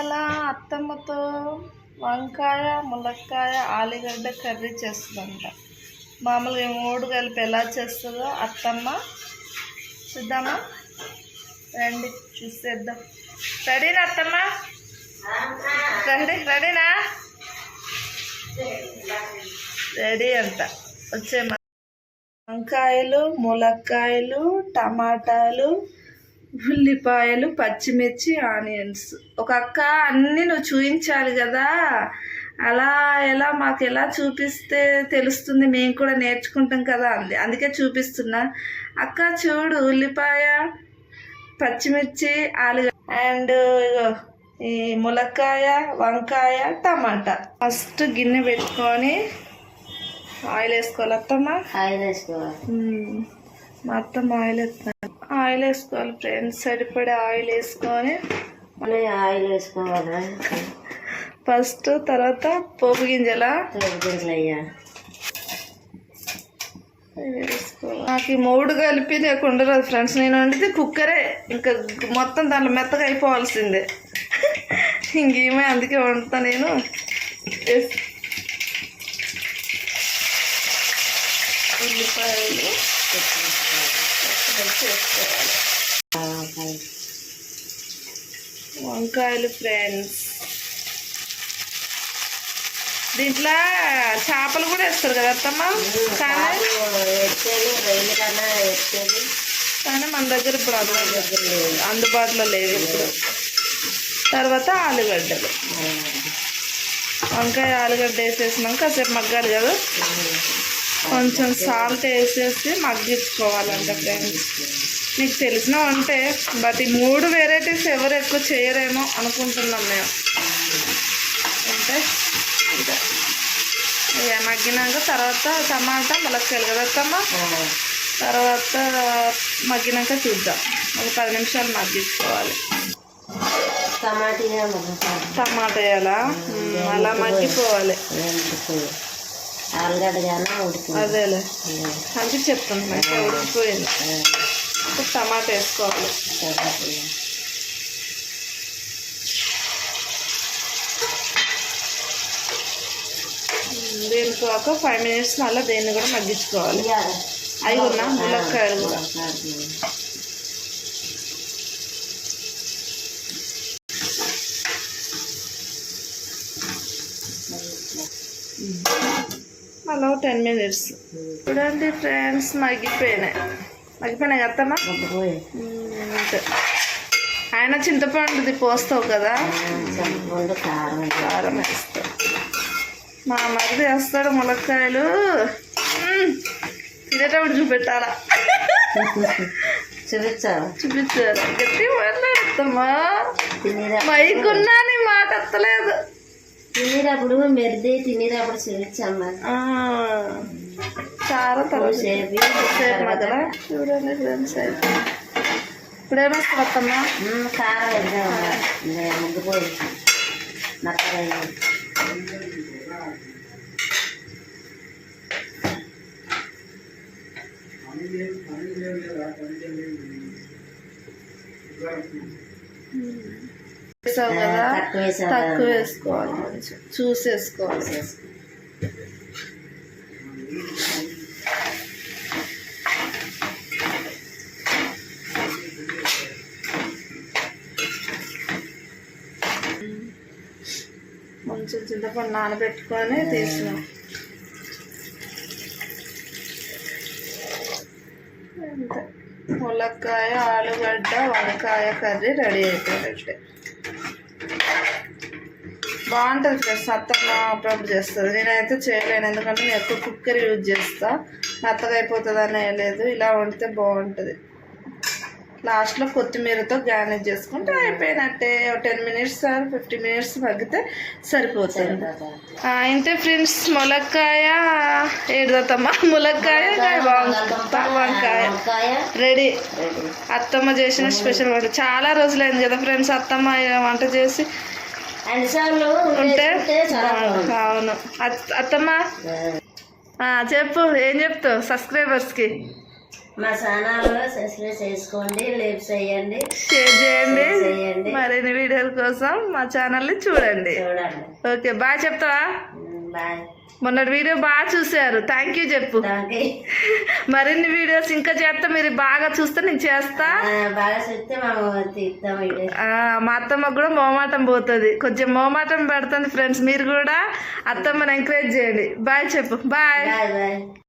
ఇవాళ అత్తమ్మతో వంకాయ ములక్కాయ ఆలుగడ్డ కర్రీ చేస్తుందంట. మామూలుగా మూడు కలిపి ఎలా చేస్తుందో అత్తమ్మ చూద్దామా? రండి చూసేద్దాం. రెడీనా అత్తమ్మ? రెడీ రెడీనా? రెడీ అంట. వచ్చే వంకాయలు ములక్కాయలు టమాటాలు ఉల్లిపాయలు పచ్చిమిర్చి ఆనియన్స్. ఒక అక్క అన్నీ నువ్వు చూపించాలి కదా. అలా ఎలా మాకు ఎలా చూపిస్తే తెలుస్తుంది? మేము కూడా నేర్చుకుంటాం కదా అంది. అందుకే చూపిస్తున్నా. అక్క చూడు ఉల్లిపాయ పచ్చిమిర్చి ఆలుగడ్డ అండ్ ఈ ములక్కాయ వంకాయ టమాటా. ఫస్ట్ గిన్నె పెట్టుకొని ఆయిల్ వేసుకోవాలి అత్తమ్మా ఆయిల్ వేసుకోవాలి. మా అత్తమ్మ ఆయిల్ వేస్తాను ఆయిల్ వేసుకోవాలి ఫ్రెండ్స్ సరిపడే ఆయిల్ వేసుకొని. మళ్ళీ ఆయిల్ వేసుకోవాలి? ఫస్ట్ తర్వాత పోపు గింజల? గింజలు అయ్యా. నాకు ఈ మూడు కలిపి నాకు ఉండదు ఫ్రెండ్స్. నేను వండితే కుక్కరే. ఇంకా మొత్తం దాంట్లో మెత్తగా అయిపోవాల్సిందే. ఇంకేమే అందుకే వండుతా నేను. ఉల్లిపాయలు. వేసుకోవాలి వంకాయలు ఫ్రెండ్స్. దీంట్లో చేపలు కూడా వేస్తారు కదా అత్తమ్మ? కానీ కానీ మన దగ్గర ఇప్పుడు దగ్గర లేదు. అందుబాటులో లేదు ఇప్పుడు. తర్వాత ఆలుగడ్డలు. వంకాయ ఆలుగడ్డ వేసేసినాక కాసేపు మగ్గాలి కదా? కొంచెం సాల్ట్ వేసేసి మగ్గించుకోవాలంట ఫ్రెండ్స్. మీకు తెలిసిన వంటే బట్ ఈ మూడు వెరైటీస్ ఎవరు ఎక్కువ చేయరేమో అనుకుంటున్నాం మేము. అంటే ఇక మగ్గినాక తర్వాత టమాటా ములక్కాయలు కదా అత్తమ్మ తర్వాత మగ్గినాక చూద్దాం. ఒక పది నిమిషాలు మగ్గించుకోవాలి. టమాటా టమాటా వేయాలా? అలా మగ్గిపోవాలి. ఆలుగడ్డ కానీ ఉడుతుంది అదేలే. అంటే చెప్తాను మంచిగా ఉడికిపోయింది. ఇప్పుడు టమాటా వేసుకోవాలి. దీనికి ఒక ఫైవ్ మినిట్స్ మళ్ళీ దీన్ని కూడా మగ్గించుకోవాలి. అవి ఉన్నా ములక్కాయలు కూడా. మళ్ళీ టెన్ మినిట్స్ చూడండి ఫ్రెండ్స్ మగ్గిపోయినాయి మగ్గిపోయినాయి కదమ్మా అంతే. ఆయన చింతపండుది పోస్తావు కదా? కారం వేస్తావు మా మరిది వేస్తాడు ములక్కాయలు. తినేటప్పుడు చూపెట్టాలా? చూపించావు? చూపించారు గట్టి మాట్లాడుతామా మైకున్నా నీ మాట ఎత్తలేదు తినేటప్పుడు మెరిది తినేటప్పుడు చూపించమ్మా ఆ, చాలా మధ్యలో. చూడండి ఫ్రెండ్స్ అయితే ఇప్పుడు కారం ముగ్గిపోయి నక్కరయ్యి వేసావు కదా తక్కువ వేసుకోవాలి కొంచెం చూసి వేసుకోవాలి కొంచెం చింతపండు నానబెట్టుకొని తీసినాం. అంతే. ములక్కాయ ఆలుగడ్డ వంకాయ కర్రీ రెడీ అయిపోయినట్టే. బాగుంటుంది ఫ్రెండ్స్ అత్తమ్మ అప్పుడప్పుడు చేస్తుంది. నేనైతే చేయలేను ఎందుకంటే నేను ఎక్కువ కుక్కర్ యూజ్ చేస్తా. మెత్తగా అయిపోతుంది అని లేదు ఇలా వండితే బాగుంటుంది. లాస్ట్లో కొత్తిమీరతో గార్నిష్ చేసుకుంటే అయిపోయినట్టే. Ten minutes or fifty minutes మగ్గితే సరిపోతుంది. ఇంతే ఫ్రెండ్స్? ములక్కాయ ఏడుదత్తమ్మ. ములక్కాయ వంక- వంకాయ. రెడీ. అత్తమ్మ చేసిన స్పెషల్ వంట. చాలా రోజులైంది కదా ఫ్రెండ్స్ అత్తమ్మ వంట చేసి. ఉంటే? అవును. అత్- అత్తమ్మ? చెప్పు. ఏం చెప్తావు? సబ్స్క్రైబర్స్కి. మా ఛానల్లో సబ్స్క్రైబ్ చేసుకోండి లేపు చేయండి షేర్ చేయండి. చేయండి. మరిన్ని వీడియోల కోసం మా ఛానల్ని చూడండి. చూడండి. ఓకే బాయ్ చెప్తావా? బాయ్. మొన్నటి వీడియో బాగా చూశారు. థ్యాంక్ యూ చెప్పు. మరిన్ని వీడియోస్ ఇంకా చేస్తా మీరు బాగా చూస్తే నేను చేస్తా. బాగా మా అత్తమ్మకు కూడా మోమాటం పోతుంది. కొంచెం మోమాటం పెడుతుంది ఫ్రెండ్స్ మీరు కూడా అత్తమ్మని ఎంకరేజ్ చేయండి. బాయ్ చెప్పు. Bye bye.